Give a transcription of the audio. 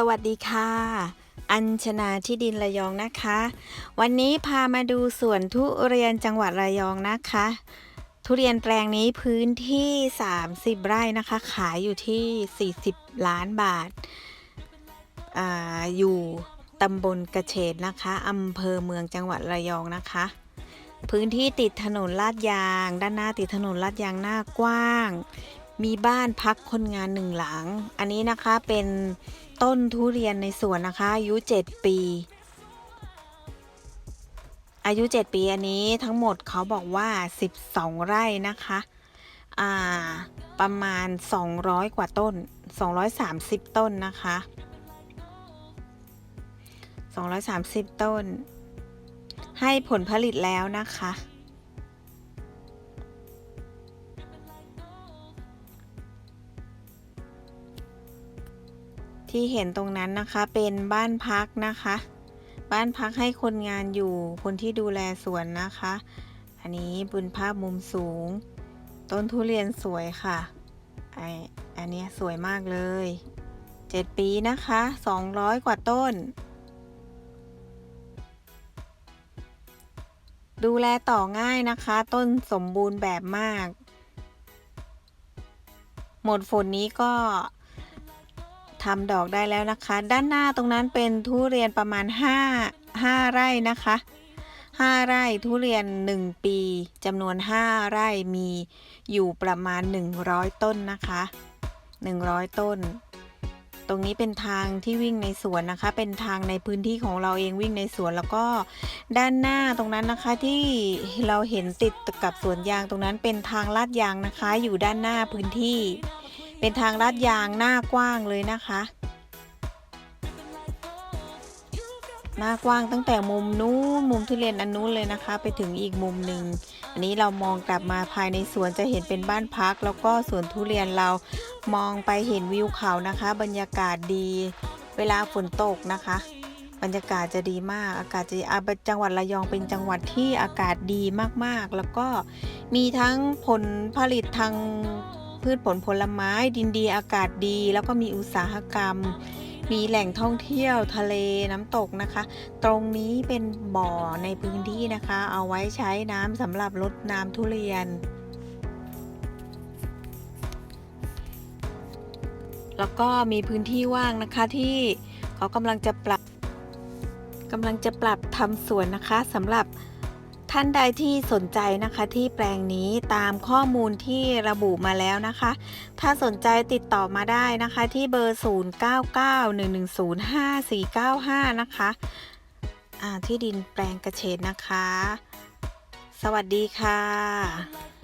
สวัสดีค่ะ อัญชนาที่ดินระยองนะคะ วันนี้พามาดูสวนทุเรียนจังหวัดระยองนะคะ ทุเรียนแปลงนี้พื้นที่ 30 ไร่นะคะ ขายอยู่ที่ 40 ล้านบาทอาอยู่ตำบลกระเฉดนะคะอำเภอเมืองจังหวัดระยองนะคะ พื้นที่ติดถนนลาดยาง ด้านหน้าติดถนนลาดยางหน้ากว้าง มีบ้านพักคนงานหนึ่งหลัง อันนี้นะคะเป็นต้นทุเรียนในสวนนะคะ อายุ 7 ปี อายุ 7 ปีอันนี้ทั้งหมดเขาบอกว่า 12 ไร่นะคะอ่าประมาณ 200 กว่าต้น 230 ต้นนะคะ 230 ต้น ให้ผลผลิตแล้วนะคะ ที่เห็นตรงนั้นนะคะเป็นบ้านพักนะคะ บ้านพักให้คนงานอยู่คนที่ดูแลสวนนะคะ อันนี้บุญภาพมุมสูง ต้นทุเรียนสวยค่ะไออันนี้สวยมากเลย 7 ปีนะคะ 200 กว่าต้น ดูแลต่อง่ายนะคะ ต้นสมบูรณ์แบบมาก หมดฝนนี้ก็ ทำดอกได้แล้วนะคะ ด้านหน้าตรงนั้นเป็นทุเรียนประมาณ 5 5 ไร่นะคะ 5 ไร่ทุเรียน 1 ปีจำนวน 5 ไร่มีอยู่ประมาณ 100 ต้นนะคะ 100 ต้น ตรงนี้เป็นทางที่วิ่งในสวนนะคะ เป็นทางในพื้นที่ของเราเองวิ่งในสวนแล้วก็ด้านหน้าตรงนั้นนะคะที่เราเห็นติดกับสวนยางตรงนั้นเป็นทางลาดยางนะคะ อยู่ด้านหน้าพื้นที่ เป็นทางลาดยางหน้ากว้างเลยนะคะ หน้ากว้างตั้งแต่มุมนู้นมุมทุเรียนอันนู้นเลยนะคะ ไปถึงอีกมุมหนึ่งอันนี้เรามองกลับมาภายในสวนจะเห็นเป็นบ้านพัก แล้วก็สวนทุเรียนเรามองไปเห็นวิวเขานะคะ บรรยากาศดี เวลาฝนตกนะคะบรรยากาศจะดีมาก อากาศจะอาจังหวัดระยองเป็นจังหวัดที่อากาศดีมากๆ แล้วก็มีทั้งผลผลิตทาง พืชผลผลไม้ ดินดีอากาศดี แล้วก็มีอุตสาหกรรม มีแหล่งท่องเที่ยวทะเลน้ำตกนะคะ ตรงนี้เป็นบ่อในพื้นที่นะคะ เอาไว้ใช้น้ำสำหรับรดน้ำทุเรียน แล้วก็มีพื้นที่ว่างนะคะที่เขากำลังจะปรับกำลังจะปรับทำสวนนะคะสำหรับ ท่านใดที่สนใจนะคะที่แปลงนี้ตามข้อมูลที่ระบุมาแล้วนะคะ ถ้าสนใจติดต่อมาได้นะคะที่เบอร์ 0991105495 นะคะอ่าที่ดินแปลงกระเฉดนะคะ สวัสดีค่ะ